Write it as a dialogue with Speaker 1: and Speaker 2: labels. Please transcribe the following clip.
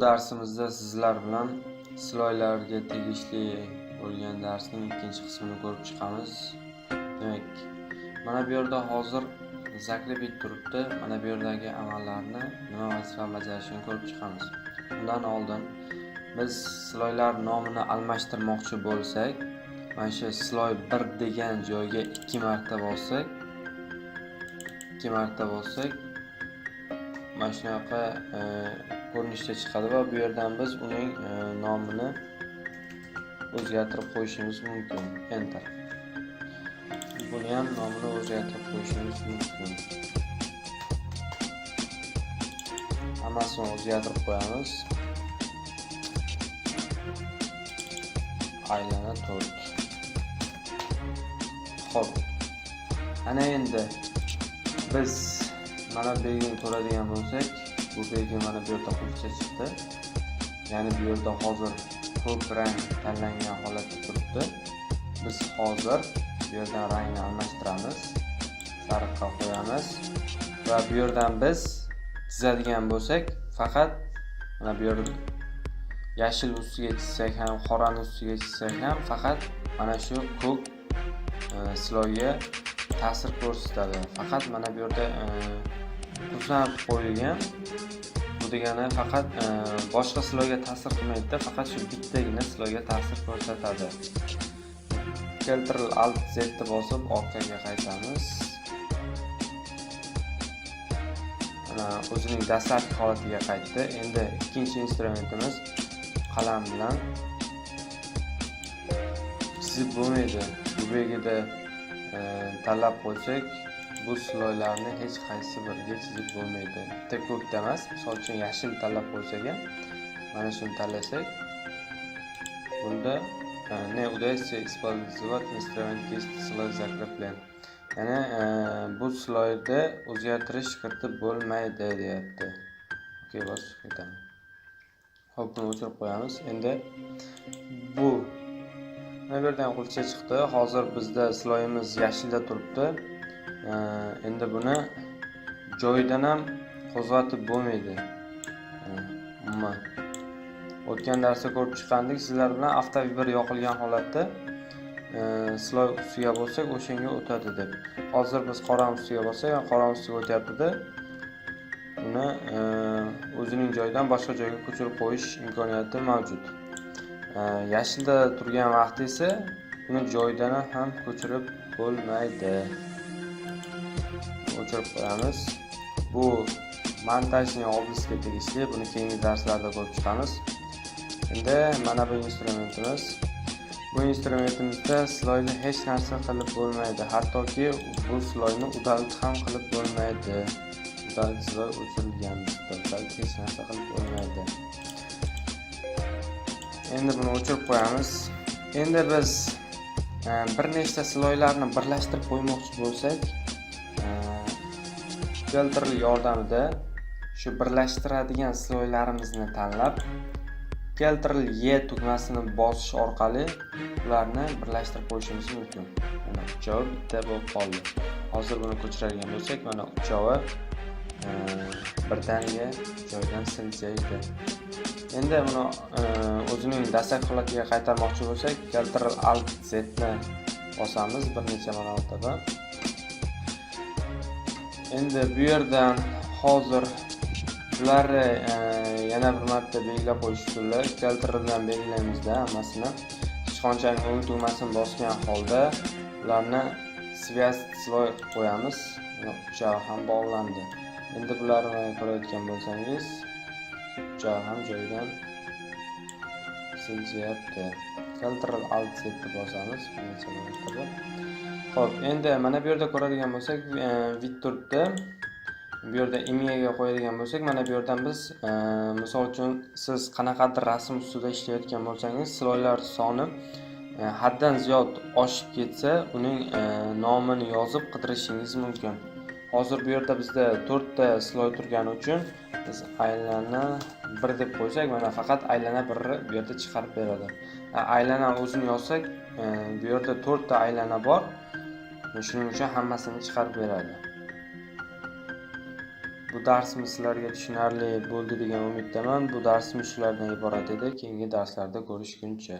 Speaker 1: darsimizda sizlar bilan siloylarga tegishli bo'lgan darsning ikkinchi qismini ko'rib chiqamiz. Demak, mana bu yerda hozir zaklebit turibdi. Mana bu yerdagi amallarni nima vazifa bajarishini ko'rib chiqamiz. Undan oldin biz siloylar nomini almashtirmoqchi bo'lsak, mana shu siloy 1 degan joyga 2 marta bossak, 2 marta bossak, mana shunaqa e, ko'rinishda chiqadi va bu yerdan biz uning e, nomini o'zgartirib qo'yishimiz mumkin. Enter. Buni ham nomini o'zgartirib qo'yishimiz mumkin. Hammasini o'zgartirib qo'yamiz. Aylana 4. Xo'p. Ana endi biz mana bu belgini ko'radigan bo'lsak, bu belgi mana bu yerda qulcha chiqdi. Ya'ni bu yerda hozir ko'k rang tanlangan holatda turibdi. Biz hozir bu yerdan rangni almashtiramiz. Sariqqa qo'yamiz va bu yerdan biz chizadigan bo'lsak, faqat mana bu yer yashil ustiga chizsak ham, qorani ustiga chizsak ham faqat mana shu ko'k e, ta'sir ko'rsatadi. Faqat mana bu yerda e, qo'yilgan. Bu degani faqat boshqa silovga ta'sir qilmaydi, faqat shu bittagina silovga ta'sir ko'rsatadi. Ctrl Alt Z ni bosib orqaga qaytamiz. Mana o'zining dastlabki holatiga qaytdi. Endi ikkinchi instrumentimiz qalam bilan chizib bo'lmaydi. E, bu tanlab qo'ysak, bu sloylarni hech qaysi biriga chizib bo'lmaydi. Bitta ko'kda emas, misol uchun yashil tanlab qo'ysak ham, mana shuni tanlasak, bunda e, ne удается использовать инструмент есть слой закреплен. Ya'ni e, bu sloyda o'zgartirish kiritib bo'lmaydi deyapti. Okey, bosib ketaman. ho'p buni o'chirib qo'yamiz. Endi bu mana bu yerdan qulcha chiqdi. Hozir bizda sloyimiz yashilda turibdi. endi buni joyidan ham qo'zg'atib bo'lmaydi. Umuman. O'tgan darsda ko'rib chiqqandik sizlar bilan avtovibr yoqilgan holatda sloy ustiga bo'lsak o'shanga o'tadi deb. Hozir biz qora ustiga bo'lsak qora ustiga o'tyaptida. Uni o'zining joyidan boshqa joyga ko'chirib qo'yish imkoniyati mavjud. Э, yashilda turgan vaqtda esa uni joyidan ham ko'chirib bo'lmaydi. O'chirib qo'yamiz. Bu montajning oblisga tegishli. Buni keyingi darslarda ko'rib chiqamiz. Endi mana bu instrumentimiz. Bu instrumentimizda sloyni hech narsa qilib bo'lmaydi. Hattoki bu sloyni udalit ham qilib bo'lmaydi. Udalit sloy o'chirilgan. Hech narsa qilib bo'lmaydi. Endi buni o'chirib qo'yamiz endi biz e, bir nechta sloylarni birlashtirib qo'ymoqchi bo'lsak e, filtr yordamida shu birlashtiradigan sloylarimizni tanlab Ctrl E tugmasini bosish orqali ularni birlashtirib qo'yishimiz mumkin. Mana uchovi bitta bo'lib qoldi. Hozir buni ko'chiradigan bo'lsak, mana uchovi e, birdaniga joydan siljaydi. Endi buni e, o'zining dastlabki holatiga qaytarmoqchi bo'lsak, Ctrl Alt Z bosamiz bir necha marotaba. endi bu yerdan hozir bularni e, yana bir marta belgilab qo'yish usulida Ctrl bilan belgilaymizda hammasini hech qanchalik o'ng tugmasini bosgan holda ularni связь sloy qo'yamiz. Uchog'i ham bog'landi. Endi bularni ko'rayotgan bo'lsangiz uchog'i ham joyidan siljayapti Ctrl Alt Z bosamiz Xo'p, endi mana bu yerda ko'radigan bo'lsak, e, vid turibdi. Bu yerda imiyaga qo'yadigan bo'lsak, mana bu yerdan biz e, misol uchun siz qanaqadir rasm ustida ishlayotgan bo'lsangiz, sloylar soni e, haddan ziyod oshib ketsa, uning e, nomini yozib qidirishingiz mumkin. Hozir bu yerda bizda 4 ta sloy turgani uchun biz aylana 1 deb qo'ysak, mana faqat aylana 1 bu yerda chiqarib beradi. Aylana o'zini yozsak, e, bu yerda 4 ta aylana bor. shuning uchun hammasini chiqarib beradi bu darsimiz sizlarga tushunarli bo'ldi degan umiddaman bu darsimiz shulardan iborat edi keyingi darslarda ko'rishguncha